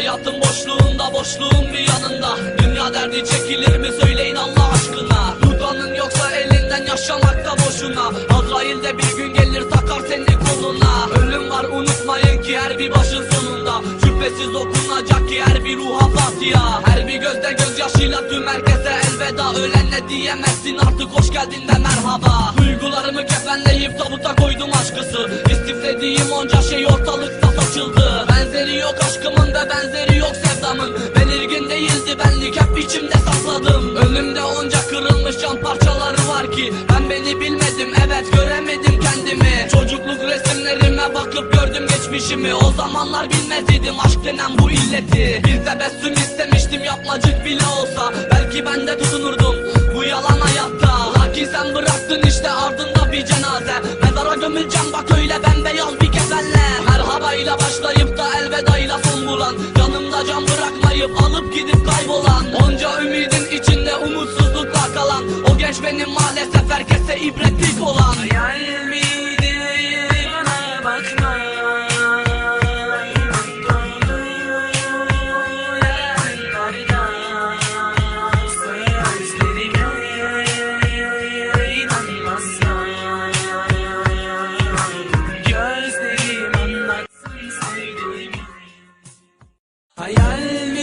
hayatın boşluğunda boşluğun bir yanında. Dünya derdi çekilir mi? Söyleyin Allah aşkına boşuna Azrail de bir gün gelir takar seni koluna. Ölüm var unutmayın ki her bir başın sonunda. Şüphesiz okunacak ki her bir ruha fatiha. Her bir gözde gözyaşıyla tüm herkese elveda. Ölenle diyemezsin artık hoş geldin de merhaba. Duygularımı kefenleyip tabuta koydum aşkısı. İstiflediğim onca şey ortalıkta saçıldı. Benzeri yok aşkımın ve benzeri yok sevdamın. Belirgin değildi benlik hep içimde sakladım. Önümde onca kırılmış can parçaları bakıp gördüm geçmişimi O zamanlar bilmez idim aşk denen bu illeti. Bir tebessüm istemiştim yapmacık bile olsa Belki ben de tutunurdum bu yalan hayatta. Lakin sen bıraktın işte ardında bir cenaze. Mezara gömüleceğim bak öyle bembeyaz bir kefenle Merhabayla başlayıp da elvedayla son bulan. Yanımda can bırakmayıp alıp gidip kaybolan. Onca ümidin içinde umutsuzlukla kalan. O genç benim maalesef herkese ibretlik olan. Miydi قلبي